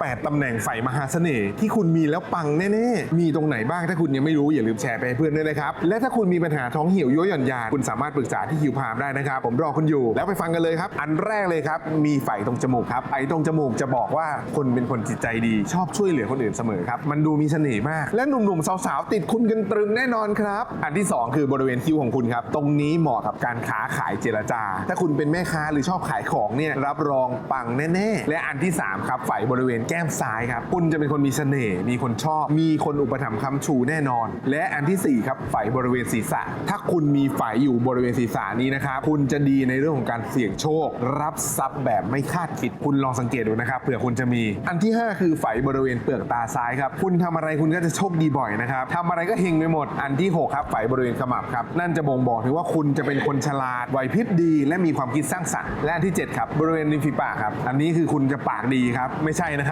8 ตำแหน่งไฝมหาเสน่ห์ที่คุณมีแล้วปังแน่ๆ มีตรงไหนบ้างถ้าคุณยังไม่รู้ อย่าลืมแชร์ไปให้เพื่อนด้วยนะครับ และถ้าคุณมีปัญหาท้องเหี่ยวย้อยหย่อนยานคุณสามารถปรึกษาที่คิวพามได้นะครับ ผมรอคุณอยู่ แล้วไปฟังกันเลยครับ อันแรกเลยครับ มีไฝตรงจมูกครับไฝตรงจมูกจะบอกว่าคนเป็นคนจิตใจดี ชอบช่วยเหลือคนอื่นเสมอครับมันดูมีเสน่ห์มาก และหนุ่มๆสาวๆติดคุณกันตรึมแน่นอนครับอันที่สองคือบริเวณคิ้วของคุณครับตรงนี้เหมาะกับการค้าขายเจรจา ถ้าคุณเป็นแม่ค้าหรือชอบขายของเนี่ยรับรองปังแน่ ๆ และอันที่3ครับไฝบริเวณแก้มซ้ายครับคุณจะเป็นคนมีเสน่ห์มีคนชอบ มีคนอุปถัมภ์ค้ำชูแน่นอน และอันทีสี่4 ครับไฝบริเวณศีรษะ ถ้าคุณมีไฝอยู่บริเวณศีรษะนี้นะครับคุณจะดีในเรื่องของการเสี่ยงโชค รับทรัพย์แบบไม่คาดคิดคุณลองสังเกตดูนะครับเผื่อคุณจะมี อันที่ 5 คือไฝบริเวณเปลือกตาซ้ายครับคุณทำอะไรคุณก็จะโชคดีบ่อยนะครับทำอะไรก็เฮงไปหมด อันที่หกครับไฝบริเวณขมับครับนั่นจะบ่งบอกถึงว่าคุณจะเป็นคนฉลาดไหวพริบดี และมีความคิดสร้างสรรค์และอันที่เจ็ดครับบริเวณริมฝีปากครับอันนี้คือคุณจะปากดีครับไม่ใช่นะครับ